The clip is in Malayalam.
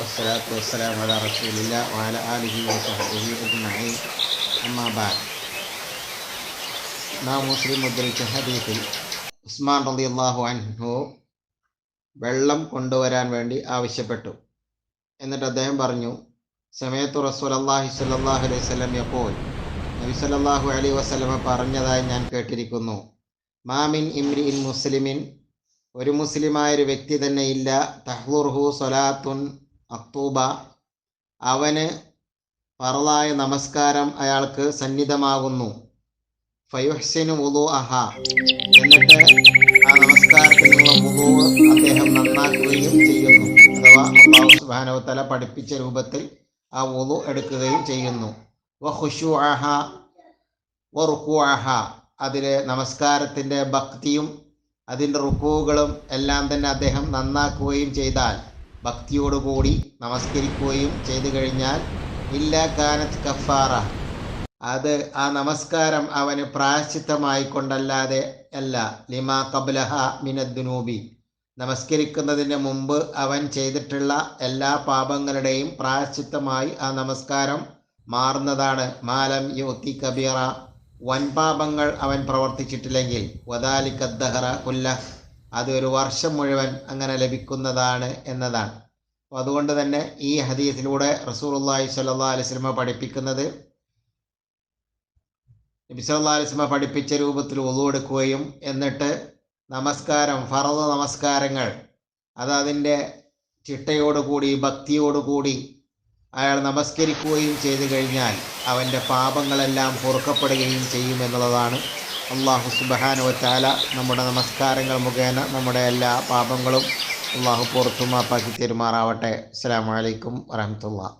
വസ്സലാത്തു ആലിഹി ഉസ്മാൻ റലി അള്ളാഹു അൻഹു വെള്ളം കൊണ്ടുവരാൻ വേണ്ടി ആവശ്യപ്പെട്ടു. എന്നിട്ട് അദ്ദേഹം പറഞ്ഞു സമയത്ത് റസൂൽ അള്ളാഹി സല്ലാഹു അലൈഹി വസ്ലം എപ്പോൾ നബി സല്ലാഹു അലൈഹി വസ്ലമ പറഞ്ഞതായി ഞാൻ കേട്ടിരിക്കുന്നു. മാമിൻ ഇമ്രി ഇൻ മുസ്ലിമിൻ ഒരു മുസ്ലിമായ ഒരു വ്യക്തി തന്നെ ഇല്ല. തഹ്ലുർഹു സൊലാത്തുൻ അത്തൂബ അവന് പറളായ നമസ്കാരം അയാൾക്ക് സന്നിധമാകുന്നു. ഫയുഹ്സിനു ഉദു അഹ എന്നിട്ട് ആ നമസ്കാരത്തിനുള്ള ഉദു അദ്ദേഹം നന്നാക്കുകയും ചെയ്യുന്നു. അഥവാ അള്ളാഹു സുബ്ഹാനഹു തല പഠിപ്പിച്ച രൂപത്തിൽ ആ ഉദു എടുക്കുകയും ചെയ്യുന്നു. വ ഖുഷു അഹ വ റുക്കു അഹ അതിലെ നമസ്കാരത്തിന്റെ ഭക്തിയും അതിന്റെ റുക്കുകളും എല്ലാം തന്നെ അദ്ദേഹം നന്നാക്കുകയും ചെയ്താൽ ഭക്തിയോടുകൂടി നമസ്കരിക്കുകയും ചെയ്തു കഴിഞ്ഞാൽ ഇല്ല കാനത്ത് കഫാറ. അത് ആ നമസ്കാരം അവന് പ്രായശ്ചിത്തമായി കൊണ്ടല്ലാതെ അല്ല. ലിമാ കബ്ലഹ മിനദ്നൂബി നമസ്കരിക്കുന്നതിന് മുമ്പ് അവൻ ചെയ്തിട്ടുള്ള എല്ലാ പാപങ്ങളുടെയും പ്രായശ്ചിത്തമായി ആ നമസ്കാരം മാറുന്നതാണ്. മാലം യോത്തി കബീറ വൻപാപങ്ങൾ അവൻ പ്രവർത്തിച്ചിട്ടില്ലെങ്കിൽ വദാലിക്കദ്ദഹറ കൊല്ല അത് ഒരു വർഷം മുഴുവൻ അങ്ങനെ ലഭിക്കുന്നതാണ് എന്നതാണ്. അതുകൊണ്ട് തന്നെ ഈ ഹദീസിലൂടെ സ്വല്ലല്ലാഹു അലൈഹി വസല്ലം പഠിപ്പിക്കുന്നത് നബി അലൈഹി വസല്ലം പഠിപ്പിച്ച രൂപത്തിൽ ഒതു എടുക്കുകയും എന്നിട്ട് നമസ്കാരം ഫറദ് നമസ്കാരങ്ങൾ അത് അതിന്റെ ചിട്ടയോടുകൂടി ഭക്തിയോടുകൂടി അയാൾ നമസ്കരിക്കുകയും ചെയ്തു കഴിഞ്ഞാൽ അവന്റെ പാപങ്ങളെല്ലാം പൊറുക്കപ്പെടുകയും ചെയ്യുമെന്നുള്ളതാണ് അള്ളാഹു സുബഹാനുവറ്റാല നമ്മുടെ നമസ്കാരങ്ങൾ മുഖേന നമ്മുടെ എല്ലാ പാപങ്ങളും അള്ളാഹു പുറത്തുമാപ്പാക്കി തെരുമാറാവട്ടെ. അസ്സാം വലൈക്കും വരഹമത്തുള്ള